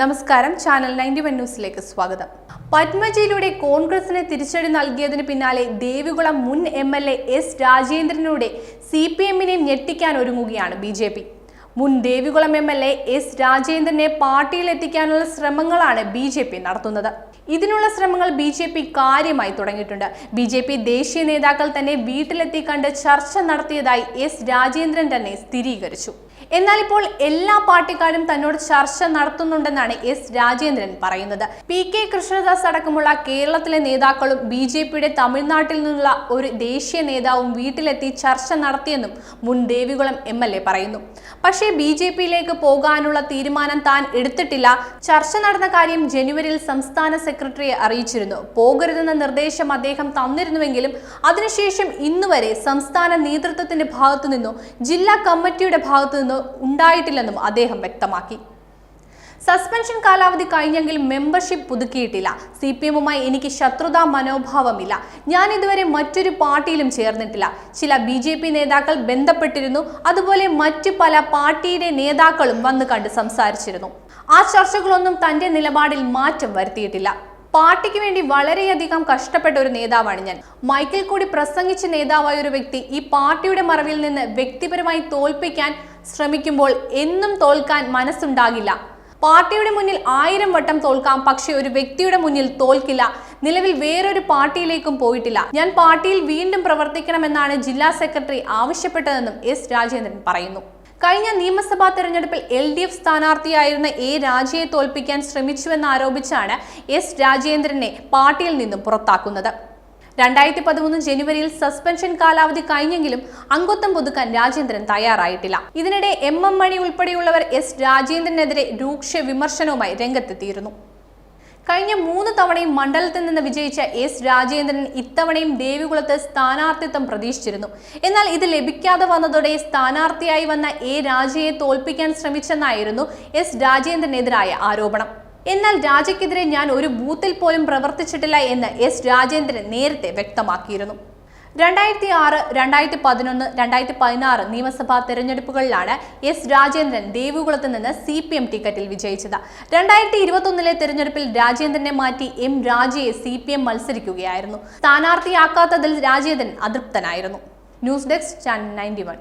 നമസ്കാരം channel ninety one ന്യൂസിലേക്ക് സ്വാഗതം. പത്മജിയിലൂടെ കോൺഗ്രസിന് തിരിച്ചടി നൽകിയതിന് പിന്നാലെ ദേവികുളം മുൻ എം എൽ എ എസ് രാജേന്ദ്രനിലൂടെ സി പി എമ്മിനെ ഞെട്ടിക്കാൻ ഒരുങ്ങുകയാണ് ബി ജെ പി മുൻ Devikulam M L A S രാജേന്ദ്രനെ പാർട്ടിയിൽ എത്തിക്കാനുള്ള ശ്രമങ്ങളാണ് ബി ജെ പി നടത്തുന്നത്. ഇതിനുള്ള ശ്രമങ്ങൾ ബി ജെ പി കാര്യമായി തുടങ്ങിയിട്ടുണ്ട്. ബി ജെ പി ദേശീയ നേതാക്കൾ തന്നെ വീട്ടിലെത്തി കണ്ട് ചർച്ച നടത്തിയതായി എസ് രാജേന്ദ്രൻ തന്നെ സ്ഥിരീകരിച്ചു. എന്നാൽ ഇപ്പോൾ എല്ലാ പാർട്ടിക്കാരും തന്നോട് ചർച്ച നടത്തുന്നുണ്ടെന്നാണ് എസ് രാജേന്ദ്രൻ പറയുന്നത്. പി കെ കൃഷ്ണദാസ് അടക്കമുള്ള കേരളത്തിലെ നേതാക്കളും ബി ജെ പിയുടെ തമിഴ്നാട്ടിൽ നിന്നുള്ള ഒരു ദേശീയ നേതാവും വീട്ടിലെത്തി ചർച്ച നടത്തിയെന്നും മുൻ ദേവികുളം എം എൽ എ പറയുന്നു. പക്ഷേ ബി ജെ പിയിലേക്ക് പോകാനുള്ള തീരുമാനം താൻ എടുത്തിട്ടില്ല. ചർച്ച നടന്ന കാര്യം ജനുവരിയിൽ സംസ്ഥാന സെക്രട്ടറിയെ അറിയിച്ചിരുന്നു. പോകരുതെന്ന നിർദ്ദേശം അദ്ദേഹം തന്നിരുന്നുവെങ്കിലും അതിനുശേഷം ഇന്നുവരെ സംസ്ഥാന നേതൃത്വത്തിന്റെ ഭാഗത്തു നിന്നോ ജില്ലാ കമ്മിറ്റിയുടെ ഭാഗത്തു നിന്നോ ഉണ്ടായിട്ടില്ലെന്നും അദ്ദേഹം വ്യക്തമാക്കി. സസ്പെൻഷൻ കാലാവധി കഴിഞ്ഞെങ്കിൽ മെമ്പർഷിപ്പ് പുതുക്കിയിട്ടില്ല. സി പി എമ്മുമായി എനിക്ക് ശത്രുതാ മനോഭാവമില്ല. ഞാൻ ഇതുവരെ മറ്റൊരു പാർട്ടിയിലും ചേർന്നിട്ടില്ല. ചില ബി ജെ പി നേതാക്കൾ ബന്ധപ്പെട്ടിരുന്നു. അതുപോലെ മറ്റു പല പാർട്ടിയുടെ നേതാക്കളും വന്ന് കണ്ട് സംസാരിച്ചിരുന്നു. ആ ചർച്ചകളൊന്നും തന്റെ നിലപാടിൽ മാറ്റം വരുത്തിയിട്ടില്ല. പാർട്ടിക്ക് വേണ്ടി വളരെയധികം കഷ്ടപ്പെട്ട ഒരു നേതാവാണ് ഞാൻ. മൈക്കിൽ കൂടി പ്രസംഗിച്ച നേതാവായ ഒരു വ്യക്തി ഈ പാർട്ടിയുടെ മറവിൽ നിന്ന് വ്യക്തിപരമായി തോൽപ്പിക്കാൻ ശ്രമിക്കുമ്പോൾ എന്നും തോൽക്കാൻ മനസ്സുണ്ടാകില്ല. പാർട്ടിയുടെ മുന്നിൽ ആയിരം വട്ടം തോൽക്കാം പക്ഷെ ഒരു വ്യക്തിയുടെ മുന്നിൽ തോൽക്കില്ല. നിലവിൽ വേറൊരു പാർട്ടിയിലേക്കും പോയിട്ടില്ല. ഞാൻ പാർട്ടിയിൽ വീണ്ടും പ്രവർത്തിക്കണമെന്നാണ് ജില്ലാ സെക്രട്ടറി ആവശ്യപ്പെട്ടതെന്നും എസ് രാജേന്ദ്രൻ പറയുന്നു. കഴിഞ്ഞ നിയമസഭാ തെരഞ്ഞെടുപ്പിൽ എൽ ഡി എഫ് സ്ഥാനാർത്ഥിയായിരുന്ന എ രാജയെ തോൽപ്പിക്കാൻ ശ്രമിച്ചുവെന്നാരോപിച്ചാണ് എസ് രാജേന്ദ്രനെ പാർട്ടിയിൽ നിന്നും പുറത്താക്കുന്നത്. രണ്ടായിരത്തി പതിമൂന്ന് ജനുവരിയിൽ സസ്പെൻഷൻ കാലാവധി കഴിഞ്ഞെങ്കിലും അംഗത്വം പുതുക്കാൻ രാജേന്ദ്രൻ തയ്യാറായിട്ടില്ല. ഇതിനിടെ എം എം മണി ഉൾപ്പെടെയുള്ളവർ എസ് രാജേന്ദ്രനെതിരെ രൂക്ഷ വിമർശനവുമായി രംഗത്തെത്തിയിരുന്നു. കഴിഞ്ഞ മൂന്ന് തവണയും മണ്ഡലത്തിൽ നിന്ന് വിജയിച്ച എസ് രാജേന്ദ്രൻ ഇത്തവണയും ദേവികുളത്ത് സ്ഥാനാർത്ഥിത്വം പ്രതീക്ഷിച്ചിരുന്നു. എന്നാൽ ഇത് ലഭിക്കാതെ വന്നതോടെ സ്ഥാനാർത്ഥിയായി വന്ന എ രാജയെ തോൽപ്പിക്കാൻ ശ്രമിച്ചെന്നായിരുന്നു എസ് രാജേന്ദ്രനെതിരായ ആരോപണം. എന്നാൽ രാജയ്ക്കെതിരെ ഞാൻ ഒരു ബൂത്തിൽ പോലും പ്രവർത്തിച്ചിട്ടില്ല എന്ന് എസ് രാജേന്ദ്രൻ നേരത്തെ വ്യക്തമാക്കിയിരുന്നു. രണ്ടായിരത്തി ആറ് രണ്ടായിരത്തി പതിനൊന്ന് രണ്ടായിരത്തി പതിനാറ് നിയമസഭാ തെരഞ്ഞെടുപ്പുകളിലാണ് എസ് രാജേന്ദ്രൻ ദേവികുളത്ത് നിന്ന് സി പി എം ടിക്കറ്റിൽ വിജയിച്ചത്. രണ്ടായിരത്തി ഇരുപത്തൊന്നിലെ തെരഞ്ഞെടുപ്പിൽ രാജേന്ദ്രനെ മാറ്റി എം രാജയെ സി പി എം മത്സരിക്കുകയായിരുന്നു. സ്ഥാനാർത്ഥിയാക്കാത്തതിൽ Rajendran അതൃപ്തനായിരുന്നു. News desk channel ninety one.